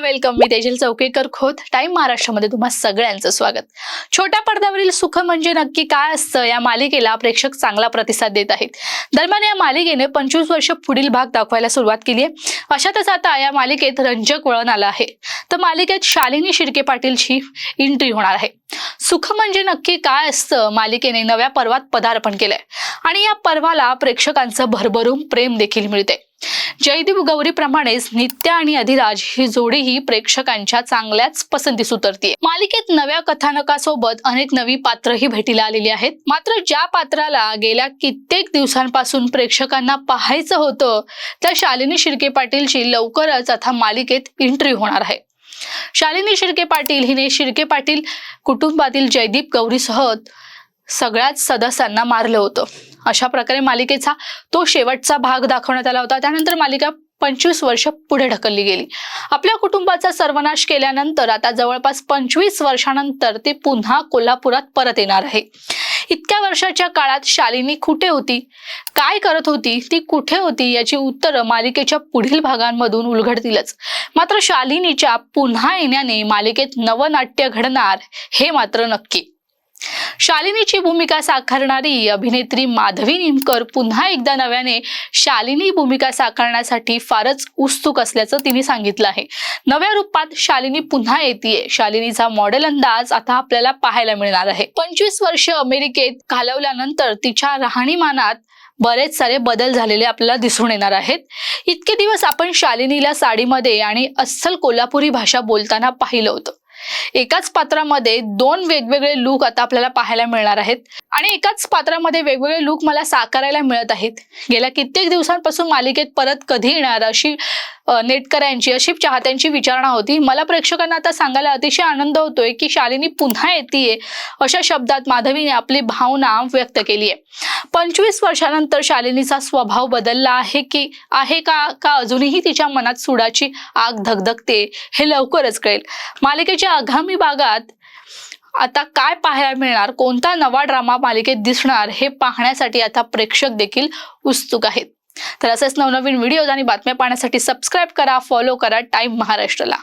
Welcome. मी Tejal Chaukekar Khot. Time महाराष्ट्रामध्ये तुम्हा सगळ्यांचं स्वागत. छोट्या पडद्यावरील सुख म्हणजे नक्की काय असतं या मालिकेला प्रेक्षक चांगला प्रतिसाद देत आहेत. दरम्यान या मालिकेने पंचवीस वर्ष पुढील भाग दाखवायला सुरुवात केली आहे. अशातच आता या मालिकेत रंजक वळण आलं आहे. तर मालिकेत शालिनी शिर्के पाटीलची एंट्री होणार आहे. सुख म्हणजे नक्की काय असतं? मालिकेने नव्या पर्वात पदार्पण केलंय. आणि या पर्वाला प्रेक्षकांचं भरभरून प्रेम देखील मिळते जयदीप गौरीप्रमाणेच नित्या आणि अधिराज ही जोडीही प्रेक्षकांच्या चांगल्याच पसंतीस उतरते मालिकेत नव्या कथानकासोबत अनेक नवी पात्रही भेटीला आलेली आहेत. मात्र ज्या पात्राला गेल्या कित्येक दिवसांपासून प्रेक्षकांना पाहायचं होतं त्या शालिनी शिर्के पाटीलची लवकरच आता मालिकेत एंट्री होणार आहे. शालिनी शिर्के पाटील हिने शिर्के पाटील कुटुंबातील जयदीप गौरीसह सगळ्याच सदस्यांना मारलं होतं. अशा प्रकारे मालिकेचा तो शेवटचा भाग दाखवण्यात आला होता. त्यानंतर मालिका पंचवीस वर्ष पुढे ढकलली गेली. आपल्या कुटुंबाचा सर्वनाश केल्यानंतर आता जवळपास पंचवीस वर्षानंतर ती पुन्हा कोल्हापुरात परत येणार आहे. इतक्या वर्षाच्या काळात शालिनी कुठे होती? काय करत होती? ती कुठे होती? याची उत्तरं मालिकेच्या पुढील भागांमधून उलगडतीलच. मात्र शालिनीच्या पुन्हा येण्याने मालिकेत नवनाट्य घडणार हे मात्र नक्की. शालिनीची भूमिका साकारणारी अभिनेत्री माधवी निमकर पुन्हा एकदा नव्याने शालिनी भूमिका साकारण्यासाठी फारच उत्सुक असल्याचं तिने सांगितलं आहे. नव्या रूपात शालिनी पुन्हा येते शालिनीचा मॉडेल अंदाज आता आपल्याला पाहायला मिळणार आहे. पंचवीस वर्ष अमेरिकेत घालवल्यानंतर तिच्या राहणीमानात बरेच सारे बदल झालेले आपल्याला दिसून येणार आहेत. इतके दिवस आपण शालिनीला साडीमध्ये आणि अस्सल कोल्हापुरी भाषा बोलताना पाहिलं होतं. एकाच पात्रामध्ये दोन वेगवेगळे लुक आता आपल्याला पाहायला मिळणार आहेत. आणि एकाच पात्रामध्ये वेगवेगळे लुक मला साकारायला मिळत आहेत. गेल्या कित्येक दिवसांपासून मालिकेत परत कधी येणार अशी नेटकऱ्यांची अशी चाहत्यांची विचारणा होती. मला प्रेक्षकांना आता सांगायला अतिशय आनंद होतोय की शालिनी पुन्हा येते अशा शब्दात माधवीने आपली भावना व्यक्त केली आहे पंचवीस वर्षानंतर शालिनीचा स्वभाव बदलला आहे की आहे का का अजूनही तिच्या मनात सुडाची आग धगधगते हे लवकरच कळेल. मालिकेच्या आगामी भागात आता काय पाहायला मिळणार कोणता नवा ड्रामा मालिकेत दिसणार हे पाहण्यासाठी आता प्रेक्षक देखील उत्सुक आहेत. तर असेच नवनवीन व्हिडिओज आणि बातम्या पाहण्यासाठी सबस्क्राईब करा फॉलो करा टाइम महाराष्ट्राला.